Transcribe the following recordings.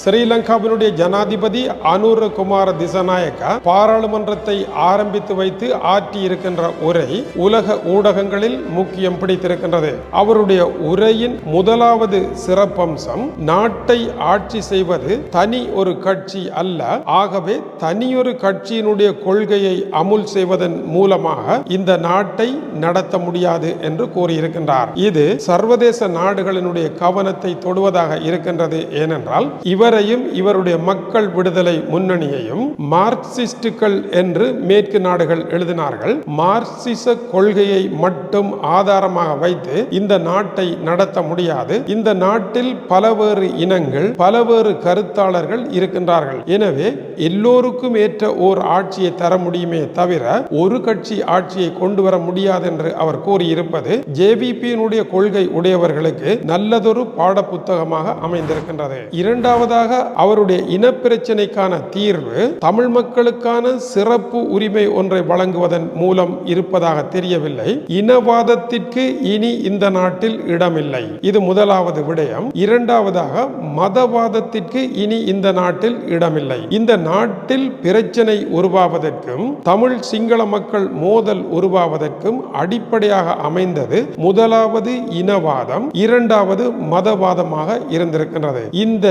ஸ்ரீலங்காவினுடைய ஜனாதிபதி அனுர குமார திசநாயக்கா பாராளுமன்றத்தை ஆரம்பித்து வைத்து ஆற்றி இருக்கின்ற உரை உலக ஊடகங்களில் முக்கியம் பிடித்திருக்கின்றது அவருடைய உரையின் முதலாவது சிறப்பம்சம் நாட்டை ஆட்சி செய்வது தனி ஒரு கட்சி அல்ல ஆகவே தனியொரு கட்சியினுடைய கொள்கையை அமுல் செய்வதன் மூலமாக இந்த நாட்டை நடத்த முடியாது என்று கூறியிருக்கின்றார் இது சர்வதேச நாடுகளினுடைய கவனத்தை தொடுவதாக இருக்கின்றது ஏனென்றால் இவர் இவரையும் இவருடைய மக்கள் விடுதலை முன்னணியையும் மார்க்சிஸ்டுகள் என்று மேற்கு நாடுகள் எழுதினார்கள். மார்க்சிச கொள்கையை மட்டும் ஆதாரமாக வைத்து இந்த நாட்டை நடத்த முடியாது. இந்த நாட்டில் பலவேறு இனங்கள் பலவேறு கருத்தாளர்கள் இருக்கின்றார்கள். எனவே எல்லோருக்கும் ஏற்ற ஓர் ஆட்சியை தர முடியுமே தவிர ஒரு கட்சி ஆட்சியை கொண்டு வர முடியாது என்று அவர் கூறியிருப்பது ஜேவிபியினுடைய கொள்கை உடையவர்களுக்கு நல்லதொரு பாடப்புத்தகமாக அமைந்திருக்கின்றது. இரண்டாவது இரண்டாவதாக அவருடைய இனப்பிரச்சனைக்கான தீர்வு தமிழ் மக்களுக்கான சிறப்பு உரிமை ஒன்றை வழங்குவதன் மூலம் இருப்பதாக தெரியவில்லை. இனவாதத்திற்கு இனி இந்த நாட்டில் இடமில்லை. இது முதலாவது விடயம். இரண்டாவதாக மதவாதத்திற்கு இனி இந்த நாட்டில் இடமில்லை. இந்த நாட்டில் பிரச்சனை உருவாவதற்கும் தமிழ் சிங்கள மக்கள் மோதல் உருவாவதற்கும் அடிப்படையாக அமைந்தது முதலாவது இனவாதம் இரண்டாவது மதவாதமாக இருந்திருக்கின்றது. இந்த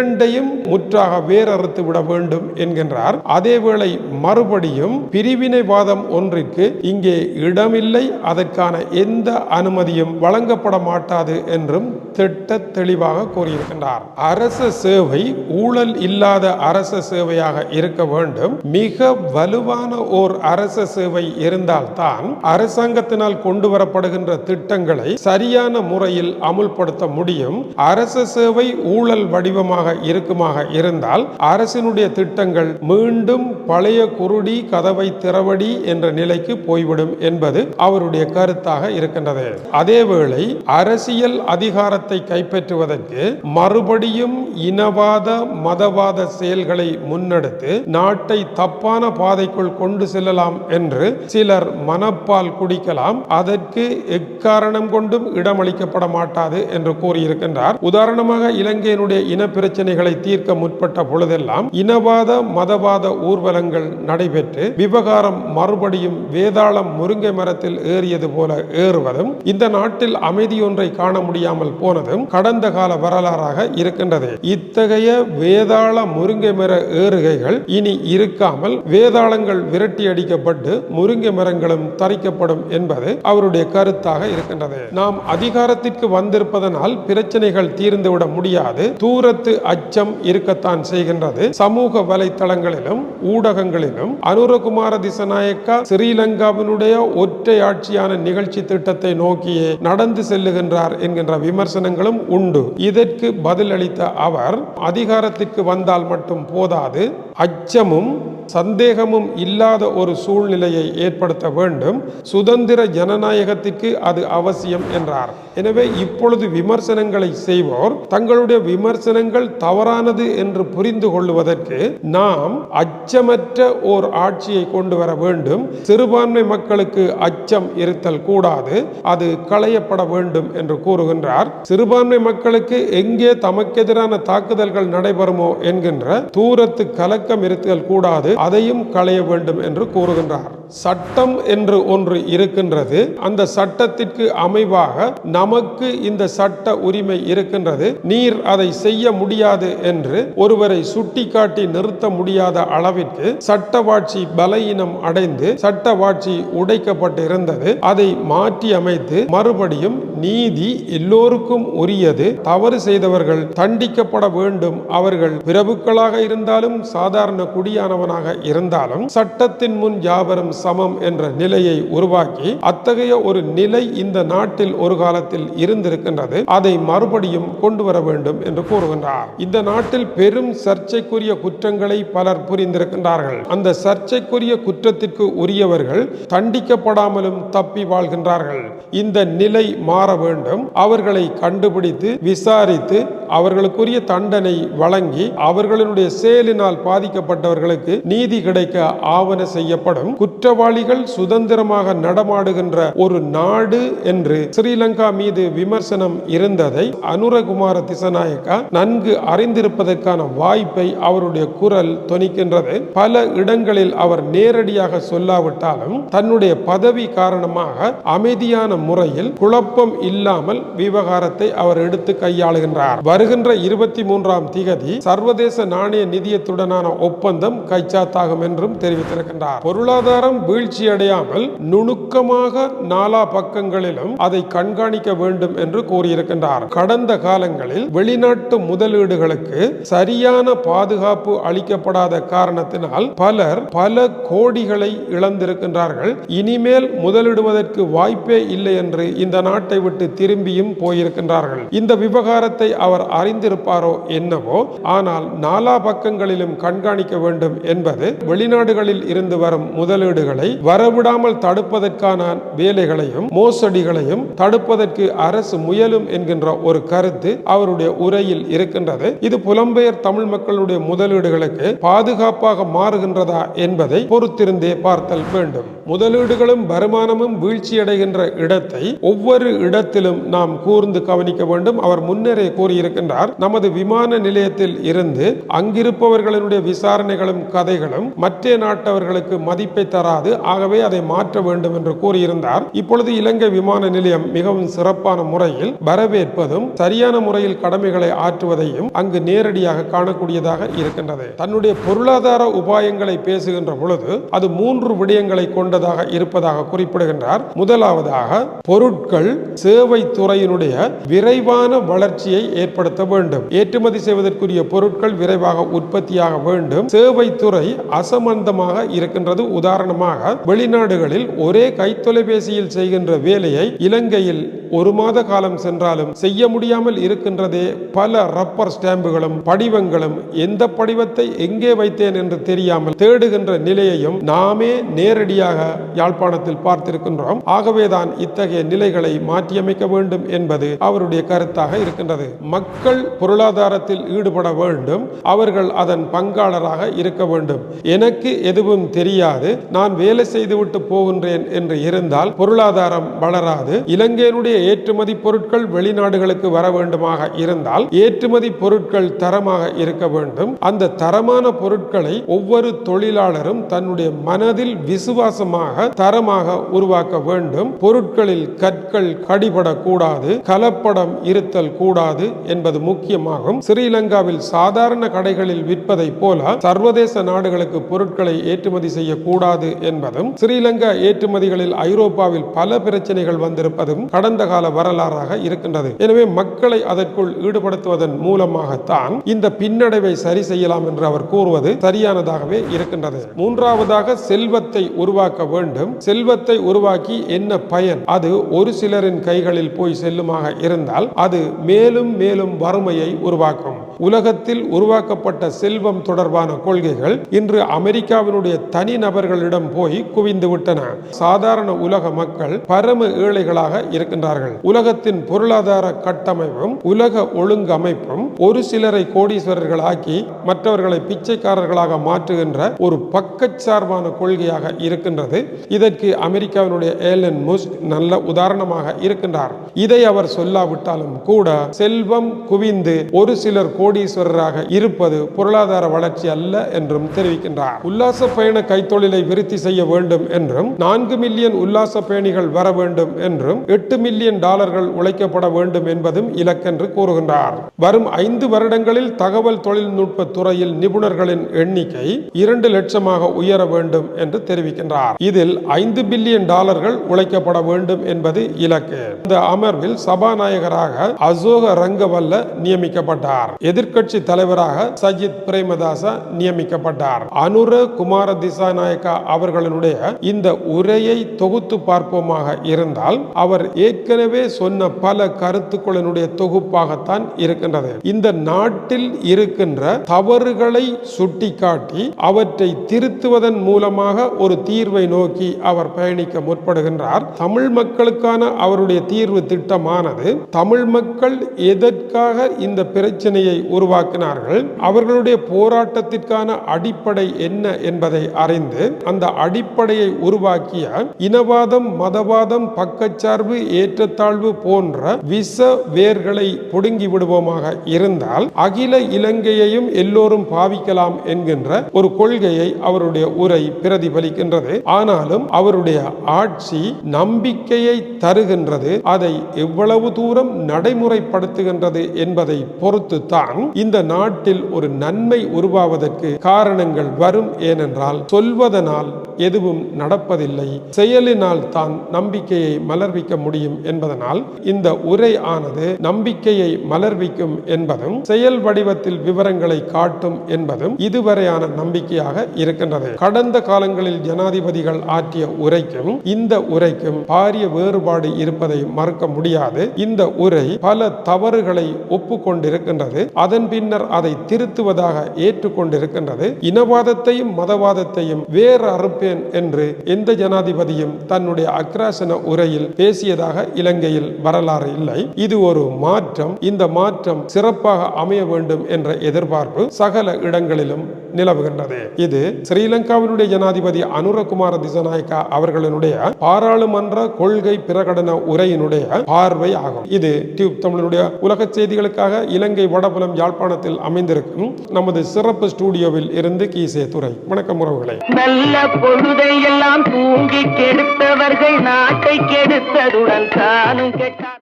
இரண்டையும் முற்றாக வேறறுத்து விட வேண்டும் என்கின்றார். அதேவேளை மறுபடியும் பிரிவினைவாதம் ஒன்றிற்கு இங்கே இடமில்லை. அதற்கான எந்த அனுமதியும் வழங்கப்பட மாட்டாது என்றும் திட்ட தெளிவாக கூறியிருக்கின்றார். அரச சேவை ஊழல் இல்லாத அரச சேவையாக இருக்க வேண்டும். மிக வலுவான ஓர் அரச சேவை இருந்தால்தான் அரசாங்கத்தினால் கொண்டு வரப்படுகின்ற திட்டங்களை சரியான முறையில் அமுல்படுத்த முடியும். அரச சேவை ஊழல் வடிவமாக இருக்குமாக இருந்தால் அரசினுடைய திட்டங்கள் மீண்டும் பழைய குருடி கதவை திறவடி என்ற நிலைக்கு போய்விடும் என்பது அவருடைய கருத்தாக இருக்கின்றது. அதேவேளை அரசியல் அதிகாரத்தை கைப்பற்றுவதற்கு மறுபடியும் இனவாத மதவாத செயல்களை முன்னெடுத்து நாட்டை தப்பான பாதைக்குள் கொண்டு செல்லலாம் என்று சிலர் மனப்பால் குடிக்கலாம். அதற்கு எக்காரணம் கொண்டும் இடமளிக்கப்பட மாட்டாது என்று கூறியிருக்கின்றார். உதாரணமாக இலங்கையினுடைய இனப்பிரச்சனை பிரச்சனைகளை தீர்க்க முற்பட்ட பொழுதெல்லாம் இனவாத மதவாத ஊர்வலங்கள் நடைபெற்று விவகாரம் மறுபடியும் வேதாளம் முருங்கை மரத்தில் ஏறியது போல ஏறுவதும் இந்த நாட்டில் அமைதி ஒன்றை காண முடியாமல் போனதும் கடந்த கால வரலாறாக இருக்கின்றது. இத்தகைய வேதாள முருங்கை மர ஏறுகைகள் இனி இருக்காமல் வேதாளங்கள் விரட்டி அடிக்கப்பட்டு முருங்கை மரங்களும் தரிக்கப்படும் என்பது அவருடைய கருத்தாக இருக்கின்றது. நாம் அதிகாரத்திற்கு வந்திருப்பதனால் பிரச்சனைகள் தீர்ந்துவிட முடியாது. தூரத்து அச்சம் இருக்கத்தான் செய்கின்றது. சமூக வலைத்தளங்களிலும் ஊடகங்களிலும் அனுரகுமார திசநாயக்கா ஸ்ரீலங்காவினுடைய ஒற்றை ஆட்சியான நிகழ்ச்சி திட்டத்தை நோக்கியே நடந்து செல்லுகின்றார் என்கின்ற விமர்சனங்களும் உண்டு. இதற்கு பதிலளித்த அவர் அதிகாரத்திற்கு வந்தால் மட்டும் போதாது அச்சமும் சந்தேகமும் இல்லாத ஒரு சூழ்நிலையை ஏற்படுத்த வேண்டும். சுதந்திர ஜனநாயகத்திற்கு அது அவசியம் என்றார். எனவே இப்பொழுது விமர்சனங்களை செய்வோர் தங்களுடைய விமர்சனங்கள் தவறானது என்று புரிந்து கொள்வதற்கு நாம் அச்சமற்ற ஓர் ஆட்சியை கொண்டு வர வேண்டும். சிறுபான்மை மக்களுக்கு அச்சம் இருத்தல் கூடாது. அது களையப்பட வேண்டும் என்று கூறுகின்றார். சிறுபான்மை மக்களுக்கு எங்கே தமக்கெதிரான தாக்குதல்கள் நடைபெறுமோ என்கின்ற தூரத்து கலக்கம் இருத்தல் கூடாது. அதையும் களைய வேண்டும் என்று கூறுகின்றார். சட்டம் என்று ஒன்று இருக்கின்றது. அந்த சட்டத்திற்கு அமைவாக நமக்கு இந்த சட்ட உரிமை இருக்கின்றது. நீர் அதை செய்ய முடியாது என்று ஒருவரை சுட்டிக்காட்டி நிறுத்த முடியாத அளவிற்கு சட்டவாட்சி பலவீனம் அடைந்து சட்டவாட்சி உடைக்கப்பட்டு இருந்தது அதை மாற்றி அமைத்து மறுபடியும் நீதி எல்லோருக்கும் உரியது. தவறு செய்தவர்கள் தண்டிக்கப்பட வேண்டும். அவர்கள் பிரபுக்களாக இருந்தாலும் சாதாரண குடியானவனாக இருந்தாலும் சட்டத்தின் முன் யாவரும் சமம் என்ற நிலையை உருவாக்கி அத்தகைய ஒரு நிலை இந்த நாட்டில் ஒரு காலத்தில் இருந்திருக்கின்றது. அதை மறுபடியும் கொண்டு வர வேண்டும் என்று கூறுகின்றார். இந்த நாட்டில் பெரும் சர்ச்சைக்குரிய குற்றங்களை பலர் புரிந்திருக்கின்றார்கள். அந்த சர்ச்சைக்குரிய குற்றத்திற்கு உரியவர்கள் தண்டிக்கப்படாமலும் தப்பி வாழ்கின்றார்கள். இந்த நிலை மாற வேண்டும். அவர்களை கண்டுபிடித்து விசாரித்து அவர்களுக்குரிய தண்டனை வழங்கி அவர்களுடைய செயலினால் பாதிக்கப்பட்டவர்களுக்கு நீதி கிடைக்க ஆவண செய்யப்படும். குற்றவாளிகள் சுதந்திரமாக நடமாடுகின்ற ஒரு நாடு என்று ஸ்ரீலங்கா மீது விமர்சனம் இருந்ததை அனுரகுமார திசநாயக்கா நன்கு அறிந்திருப்பதற்கான வாய்ப்பை அவருடைய குரல் தொனிக்கின்றது. பல இடங்களில் அவர் நேரடியாக சொல்லாவிட்டாலும் தன்னுடைய பதவி காரணமாக அமைதியான முறையில் குழப்பம் இல்லாமல் விவகாரத்தை அவர் எடுத்து கையாளுகின்றார். வருகின்ற இருபத்தி மூன்றாம் திகதி சர்வதேச நாணய நிதியத்துடனான ஒப்பந்தம் கைச்சாத்தாகும் என்றும் தெரிவித்திருக்கின்றார். பொருளாதாரம் வீழ்ச்சியடையாமல் நுணுக்கமாக நாலா பக்கங்களிலும் அதை கண்காணிக்க வேண்டும் என்று கூறியிருக்கின்றார். கடந்த காலங்களில் வெளிநாட்டு முதலீடுகளுக்கு சரியான பாதுகாப்பு அளிக்கப்படாத காரணத்தினால் பலர் பல கோடிகளை இழந்திருக்கின்றார்கள். இனிமேல் முதலிடுவதற்கு வாய்ப்பே இல்லை என்று இந்த நாட்டை விட்டு திரும்பியும் போயிருக்கின்றார்கள். இந்த விவகாரத்தை அவர் அறிந்திருப்பாரோ என்னவோ ஆனால் நாலா பக்கங்களிலும் கண்காணிக்க வேண்டும் என்பது வெளிநாடுகளில் இருந்து வரும் முதலீடுகளை வரவிடாமல் தடுப்பதற்கான வேலைகளையும் மோசடிகளையும் தடுப்பதற்கு அரசு முயலும் என்கின்ற ஒரு கருத்து அவருடைய உரையில் இருக்கின்றது. இது புலம்பெயர் தமிழ் மக்களுடைய முதலீடுகளுக்கு பாதுகாப்பாக மாறுகின்றதா என்பதை பொறுத்திருந்தே பார்த்தல் வேண்டும். முதலீடுகளும் வருமானமும் வீழ்ச்சியடைகின்ற இடத்தை ஒவ்வொரு இடத்திலும் நாம் கூர்ந்து கவனிக்க வேண்டும். அவர் முன்னரே கூறியிருக்கின்றார் நமது விமான நிலையத்தில் இருந்து அங்கிருப்பவர்களுடைய விசாரணைகளும் கதைகளும் மற்ற நாட்டவர்களுக்கு மதிப்பை தராது. ஆகவே அதை மாற்ற வேண்டும் என்று கூறியிருந்தார். இப்பொழுது இலங்கை விமான நிலையம் மிகவும் சிறப்பு சிறப்பான முறையில் வரவேற்பதும் சரியான முறையில் கடமைகளை ஆற்றுவதையும் அங்கு நேரடியாக காணக்கூடியதாக இருக்கின்றது. தன்னுடைய பொருளாதார உபாயங்களை பேசுகின்ற பொழுது அது மூன்று விடயங்களை கொண்டதாக இருப்பதாக குறிப்பிடுகின்றார். முதலாவதாக பொருட்கள் சேவை துறையினுடைய விரைவான வளர்ச்சியை ஏற்படுத்த வேண்டும். ஏற்றுமதி செய்வதற்குரிய பொருட்கள் விரைவாக உற்பத்தியாக வேண்டும். சேவை துறை அசமந்தமாக இருக்கின்றது. உதாரணமாக வெளிநாடுகளில் ஒரே கைத்தொலைபேசியில் செய்கின்ற வேலையை இலங்கையில் ஒரு மாத காலம் சென்றாலும் செய்ய முடியாமல் இருக்கின்றதே பல ரப்பர் ஸ்டாம்புகளும் படிவங்களும். எந்த படிவத்தை எங்கே வைத்தேன் என்று தெரியாமல் தேடுகின்ற நிலையையும் நாமே நேரடியாக யாழ்ப்பாணத்தில் பார்த்திருக்கின்றோம். ஆகவேதான் இத்தகைய நிலைகளை மாற்றியமைக்க வேண்டும் என்பது அவருடைய கருத்தாக இருக்கின்றது. மக்கள் பொருளாதாரத்தில் ஈடுபட வேண்டும். அவர்கள் அதன் பங்காளராக இருக்க வேண்டும். எனக்கு எதுவும் தெரியாது. நான் வேலை செய்துவிட்டு போகின்றேன் என்று இருந்தால் பொருளாதாரம் வளராது. இலங்கையினுடைய ஏற்றுமதி பொருட்கள் வெளிநாடுகளுக்கு வர வேண்டுமாக இருந்தால் ஏற்றுமதி பொருட்கள் தரமாக இருக்க வேண்டும். அந்த தரமான பொருட்களை ஒவ்வொரு தொழிலாளரும் தன்னுடைய மனதில் விசுவாசமாக தரமாக உருவாக்க வேண்டும். பொருட்களில் கற்கள் கடிபடக்கூடாது கலப்படம் இருத்தல் கூடாது என்பது முக்கியமாகும். ஸ்ரீலங்காவில் சாதாரண கடைகளில் விற்பதை போல சர்வதேச நாடுகளுக்கு பொருட்களை ஏற்றுமதி செய்யக்கூடாது என்பதும் ஸ்ரீலங்கா ஏற்றுமதிகளில் ஐரோப்பாவில் பல பிரச்சனைகள் வந்திருப்பதும் கடந்த கால வரலாறாக இருக்கின்றது. எனவே மக்களை அதற்குள் ஈடுபடுத்துவதன் மூலமாகத்தான் இந்த பின்னடைவை சரி செய்யலாம் என்று அவர் கூறுவது சரியானதாகவே இருக்கின்றது. மூன்றாவதாக செல்வத்தை உருவாக்க வேண்டும். செல்வத்தை உருவாக்கி என்ன பயன்? அது ஒரு சிலரின் கைகளில் போய் செல்லுமாக இருந்தால் அது மேலும் மேலும் வறுமையை உருவாக்கும். உலகத்தில் உருவாக்கப்பட்ட செல்வம் தொடர்பான கொள்கைகள் இன்று அமெரிக்காவினுடைய தனி நபர்களிடம் போய் குவிந்து விட்டன. சாதாரண உலக மக்கள் பரம ஏழைகளாக இருக்கின்றார்கள். உலகத்தின் பொருளாதார கட்டமைப்பும் உலக ஒழுங்கமைப்பும் ஒரு சிலரை கோடீஸ்வரர்கள் ஆக்கி மற்றவர்களை பிச்சைக்காரர்களாக மாற்றுகின்ற ஒரு பக்கச்சார்பான கொள்கையாக இருக்கின்றது. இதற்கு அமெரிக்காவினுடைய ஏலன் முஸ்க் நல்ல உதாரணமாக இருக்கின்றார். இதை அவர் சொல்லாவிட்டாலும் கூட செல்வம் குவிந்து ஒரு சிலர் கோடீஸ்வரராக இருப்பது பொருளாதார வளர்ச்சி அல்ல என்றும் தெரிவிக்கின்றார். உல்லாச பயண கைத்தொழிலை விருத்தி செய்ய வேண்டும் என்றும் நான்கு மில்லியன் உல்லாச பயணிகள் வர வேண்டும் என்றும் எட்டு மில்லியன் பில்லியன் டாலர்கள் உழைக்கப்பட வேண்டும் என்பதும் இலக்கென்று கூறுகின்றார். வரும் ஐந்து வருடங்களில் தகவல் தொழில்நுட்ப துறையில் நிபுணர்களின் எண்ணிக்கை இரண்டு லட்சமாக உயர வேண்டும் என்று தெரிவிக்கின்றார். இதில் ஐந்து பில்லியன் டாலர்கள் உழைக்கப்பட வேண்டும் என்பது இலக்கு. இந்த அமர்வில் சபாநாயகராக அசோக ரங்கவல்ல நியமிக்கப்பட்டார். எதிர்க்கட்சி தலைவராக சஜித் பிரேமதாச நியமிக்கப்பட்டார். அனுர குமார திசாநாயக்கா அவர்களுடைய இந்த உரையை தொகுத்து பார்ப்போமாக இருந்தால் அவர் ஏற்கனவே சொன்ன பல கருத்துக்களினுடைய தொகுப்பாகத்தான் இருக்கின்றது. இந்த நாட்டில் இருக்கின்ற தவறுகளை சுட்டிக்காட்டி அவற்றை திருத்துவதன் மூலமாக ஒரு தீர்வை நோக்கி அவர் பயணிக்க முற்படுகின்றார். தமிழ் மக்களுக்கான அவருடைய தீர்வு திட்டமானது தமிழ் மக்கள் எதற்காக இந்த பிரச்சனையை உருவாக்கினார்கள் அவர்களுடைய போராட்டத்திற்கான அடிப்படை என்ன என்பதை அறிந்து அந்த அடிப்படையை உருவாக்கிய இனவாதம் மதவாதம் பக்கச்சார்பு ஏற்றத்தாழ்வு போன்ற விஷ வேர்களை புடுங்கி விடுவோமாக இருந்தால் அகில இலங்கையையும் எல்லோரும் பாவிக்கலாம் என்கின்ற ஒரு கொள்கையை அவருடைய உரை பிரதிபலிக்கின்றது. ஆனாலும் அவருடைய ஆட்சி நம்பிக்கையை தருகின்றது. அதை எவ்வளவு தூரம் நடைமுறைப்படுத்துகின்றது என்பதை பொறுத்துத்தான் இந்த நாட்டில் ஒரு நன்மை உருவாவதற்கு காரணங்கள் வரும் ஏனென்றால் சொல்வதனால் எதுவும் நடப்பதில்லை. செயலினால் தான் நம்பிக்கையை மலர்விக்க முடியும் என்பதனால் இந்த உரை ஆனது நம்பிக்கையை மலர்விக்கும் என்பதும் செயல் வடிவத்தில் விவரங்களை காட்டும் என்பதும் இதுவரையான நம்பிக்கையாக இருக்கின்றது. கடந்த காலங்களில் ஜனாதிபதிகள் ஆற்றிய உரைக்கும் இந்த உரைக்கும் பாரிய வேறுபாடு இருப்பதை மறுக்க முடியாது. இந்த உரை பல தவறுகளை ஒப்புக்கொண்டிருக்கின்றது. அதன் பின்னர் அதை திருத்துவதாக ஏற்றுக்கொண்டிருக்கின்றது. இனவாதத்தையும் மதவாதத்தையும் வேறு அறுப்பேன் என்று எந்த ஜனாதிபதியும் தன்னுடைய அக்ராசன உரையில் பேசியதாக இலங்கையில் வரலாறு இல்லை. இது ஒரு மாற்றம். இந்த மாற்றம் சிறப்பாக அமைய வேண்டும் என்ற எதிர்பார்ப்பு சகல இடங்களிலும் நிலவுகின்றது. இது ஸ்ரீலங்காவினுடைய ஜனாதிபதி அனுரகுமார திசநாயக்கா அவர்களினுடைய பாராளுமன்ற கொள்கை பிரகடன உரையினுடைய பார்வை ஆகும். இது டியூப் தமிழனுடைய உலக செய்திகளுக்காக இலங்கை வடபுலம் யாழ்ப்பாணத்தில் அமைந்திருக்கும் நமது சிறப்பு ஸ்டூடியோவில் இருந்து கீசே துறை வணக்கம் உறவுகளை. நல்ல பொழுதை எல்லாம் தூங்கி கெடுத்தவர்கள் நாட்டை கெடுத்ததுடன் தானும் கெட்டார்.